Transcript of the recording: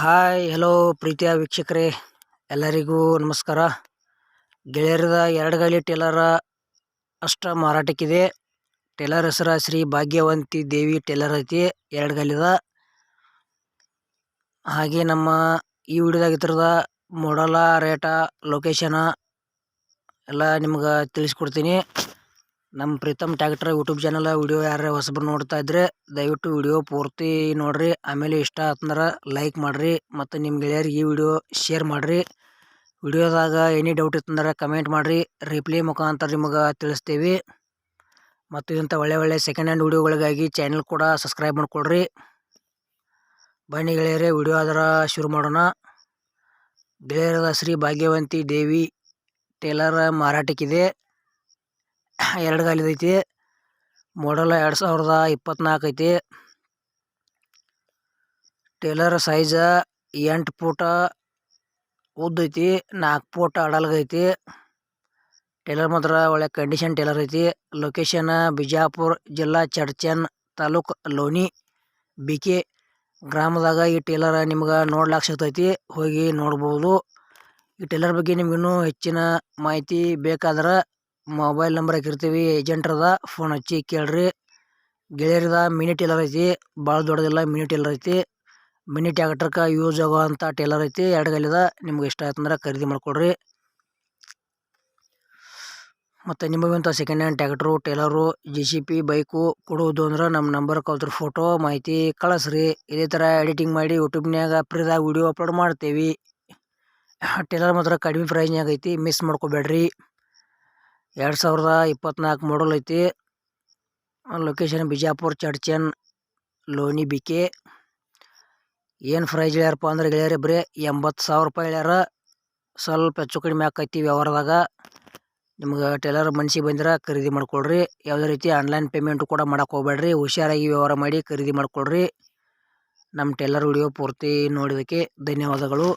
Hi hello ಪ್ರೀತಿಯ ವೀಕ್ಷಕರೇ. ಎಲ್ಲರಿಗೂ ನಮಸ್ಕಾರ. ಗೆಳೆಯರದ ಎರಡು ಗಾಲಿ ಟೇಲರ ಅಷ್ಟ ಮಾರಾಟಕ್ಕಿದೆ. ಟೇಲರ್ ಹೆಸರ ಶ್ರೀ ಭಾಗ್ಯವಂತಿ ದೇವಿ ಟೇಲರ್ ಐತಿ, ಎರಡು ಗಾಲಿದ. ಹಾಗೆ ನಮ್ಮ ಈ ವಿಡಿಯೋದಾಗ ಇದ್ರದ ಮಾಡಲ ರೇಟ ಲೊಕೇಶನ ಎಲ್ಲ ನಿಮ್ಗೆ ತಿಳಿಸ್ಕೊಡ್ತೀನಿ. ನಮ್ಮ Preetham tractor YouTube channel video ಯಾರು ಹೊಸಬ್ರು ನೋಡ್ತಾ ಇದ್ರೆ, ದಯವಿಟ್ಟು ವಿಡಿಯೋ ಪೂರ್ತಿ ನೋಡ್ರಿ. ಆಮೇಲೆ ಇಷ್ಟ ಆತಂದ್ರೆ ಲೈಕ್ ಮಾಡ್ರಿ ಮತ್ತು ನಿಮ್ಮ ಗೆಳೆಯರಿಗೆ ಈ ವಿಡಿಯೋ ಶೇರ್ ಮಾಡಿರಿ. ವಿಡಿಯೋದಾಗ ಎನಿ ಡೌಟ್ ಇತ್ತಂದ್ರೆ ಕಮೆಂಟ್ ಮಾಡಿರಿ. ರಿಪ್ಲೈ ಮುಖಾಂತರ ನಿಮಗೆ ತಿಳಿಸ್ತೀವಿ. ಮತ್ತು ಇಂಥ ಒಳ್ಳೆ ಒಳ್ಳೆ ಸೆಕೆಂಡ್ ಹ್ಯಾಂಡ್ ವಿಡಿಯೋಗಳಿಗಾಗಿ ಚಾನಲ್ ಕೂಡ ಸಬ್ಸ್ಕ್ರೈಬ್ ಮಾಡಿಕೊಳ್ರಿ. ಬನ್ನಿ ಗೆಳೆಯರೇ ವಿಡಿಯೋ ಅದರ ಶುರು ಮಾಡೋಣ. ಗೆಳೆಯರದ ಶ್ರೀ ಭಾಗ್ಯವಂತಿ ದೇವಿ ಟೇಲರ್ ಮಾರಾಟಕ್ಕಿದೆ. ಎರಡು ಗಾಲಿದೈತಿ ಮಾಡಲ್ ಎರಡು ಸಾವಿರದ ಇಪ್ಪತ್ನಾಲ್ಕು ಐತಿ. ಟೇಲರ್ ಸೈಜ ಎಂಟು ಫೂಟ ಉದ್ದೈತಿ ನಾಲ್ಕು ಫೂಟ ಅಡಲ್ಗೈತಿ ಟೇಲರ್ ಮಾತ್ರ ಒಳ್ಳೆ ಕಂಡೀಷನ್ ಟೇಲರ್ ಐತಿ. ಲೊಕೇಶನ್ ಬಿಜಾಪುರ ಜಿಲ್ಲಾ ಚಡ್ಚನ್ ತಾಲೂಕು ಲೋನಿ ಬಿ ಕೆ ಗ್ರಾಮದಾಗ ಈ ಟೇಲರ್ ನಿಮ್ಗೆ ನೋಡ್ಲಾಕ್ ಸಿಗ್ತೈತಿ ಹೋಗಿ ನೋಡ್ಬೋದು. ಈ ಟೇಲರ್ ಬಗ್ಗೆ ನಿಮ್ಗಿನ್ನೂ ಹೆಚ್ಚಿನ ಮಾಹಿತಿ ಬೇಕಾದ್ರೆ ಮೊಬೈಲ್ ನಂಬರ್ ಹಾಕಿರ್ತೀವಿ ಏಜೆಂಟ್ರದ ಫೋನ್ ಹಚ್ಚಿ ಕೇಳ್ರಿ. ಗೆಳೆಯರದ ಮಿನಿ ಟೇಲರ್ ಐತಿ ಭಾಳ ದೊಡ್ಡದಿಲ್ಲ ಮಿನಿ ಟೇಲರ್ ಐತಿ. ಮಿನಿ ಟ್ಯಾಕ್ಟರ್ಗೆ ಯೂಸ್ ಆಗುವಂಥ ಟೇಲರ್ ಐತಿ, ಎರಡು ಗಲ್ಲಿದ ನಿಮ್ಗೆ ಇಷ್ಟ ಆಯ್ತಂದ್ರೆ ಖರೀದಿ ಮಾಡಿಕೊಡ್ರಿ. ಮತ್ತು ನಿಮಗಂತ second hand tractor trailer J C B bike ಕೊಡುವುದು ಅಂದ್ರೆ ನಮ್ಮ ನಂಬರ್ ಕಲ್ತ್ರ ಫೋಟೋ ಮಾಹಿತಿ ಕಳಿಸ್ರಿ. ಇದೇ ಥರ ಎಡಿಟಿಂಗ್ ಮಾಡಿ ಯೂಟ್ಯೂಬ್ನಾಗ ಫ್ರೀದಾಗ ವಿಡಿಯೋ ಅಪ್ಲೋಡ್ ಮಾಡ್ತೀವಿ. ಟೇಲರ್ ಮಾತ್ರ ಕಡಿಮೆ ಪ್ರೈಸ್ನ್ಯಾಗ ಐತಿ ಮಿಸ್ ಮಾಡ್ಕೋಬೇಡ್ರಿ. ಎರಡು ಸಾವಿರದ ಇಪ್ಪತ್ನಾಲ್ಕು ಮಾಡಲ್ ಐತಿ. Location Bijapur, Chadchan Loni BK. ಏನು ಫ್ರೈಜ್ ಹೇಳ್ಯಾರಪ್ಪ ಅಂದ್ರೆ ಗೆಳೆಯರಿ, ಬರೀ ಎಂಬತ್ತು ಸಾವಿರ ರೂಪಾಯಿ ಹೇಳ್ಯಾರ. ಸ್ವಲ್ಪ ಹೆಚ್ಚು ಕಡಿಮೆ ಆಕೈತಿ ವ್ಯವಹಾರದಾಗ. ನಿಮ್ಗೆ ಟೇಲರ್ ಮನ್ಸಿಗೆ ಬಂದ್ರೆ ಖರೀದಿ ಮಾಡ್ಕೊಳ್ರಿ. ಯಾವುದೇ ರೀತಿ ಆನ್ಲೈನ್ ಪೇಮೆಂಟು ಕೂಡ ಮಾಡೋಕೆ ಹೋಗ್ಬೇಡ್ರಿ. ಹುಷಾರಾಗಿ ವ್ಯವಹಾರ ಮಾಡಿ ಖರೀದಿ ಮಾಡ್ಕೊಳ್ರಿ. ನಮ್ಮ ಟೈಲರ್ ವಿಡಿಯೋ ಪೂರ್ತಿ ನೋಡಿದ್ದಕ್ಕೆ ಧನ್ಯವಾದಗಳು.